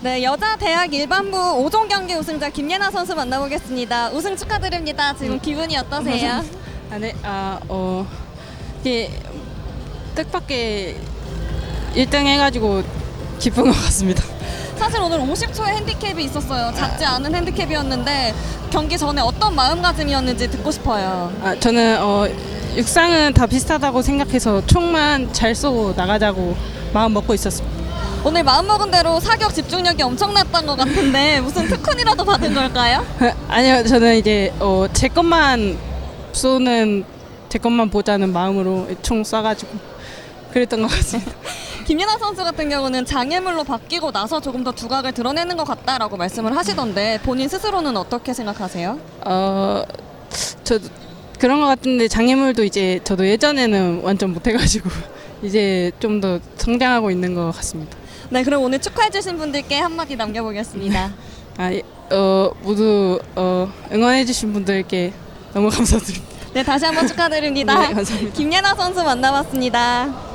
네, 여자 대학 일반부 5종 경기 우승자 김예나 선수 만나보겠습니다. 우승 축하드립니다. 지금 기분이 어떠세요? 아, 네, 아, 어, 이게 뜻밖의 1등 해가지고 기쁜 것 같습니다. 사실 오늘 50초의 핸디캡이 있었어요. 작지 않은 핸디캡이었는데 경기 전에 어떤 마음가짐이었는지 듣고 싶어요. 아, 저는 어, 육상은 다 비슷하다고 생각해서 총만 잘 쏘고 나가자고 마음 먹고 있었습니다. 오늘 마음먹은 대로 사격 집중력이 엄청났던 것 같은데 무슨 특훈이라도 받은 걸까요? 아니요, 저는 이제 어, 제 것만 쏘는 제 것만 보자는 마음으로 총 쏴가지고 그랬던 것 같습니다. 김예나 선수 같은 경우는 장애물로 바뀌고 나서 조금 더 두각을 드러내는 것 같다라고 말씀을 하시던데 본인 스스로는 어떻게 생각하세요? 어, 저 그런 것 같은데 장애물도 이제 저도 예전에는 완전 못해가지고 이제 좀 더 성장하고 있는 것 같습니다. 네, 그럼 오늘 축하해주신 분들께 한마디 남겨보겠습니다. 아, 예, 어, 모두 어, 응원해주신 분들께 너무 감사드립니다. 네, 다시 한번 축하드립니다. 네, 감사합니다. 김예나 선수 만나봤습니다.